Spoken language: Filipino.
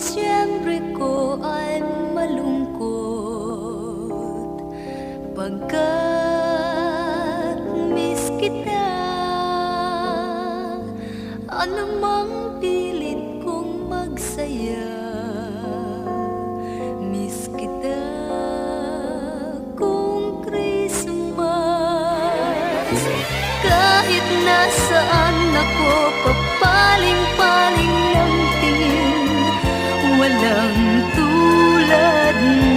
siyempre ko ay malungkot. Pagkat miss kita Anumang pilit kong magsaya Miss kita kung Christmas. Kahit nasaan ako papala ng tulad mo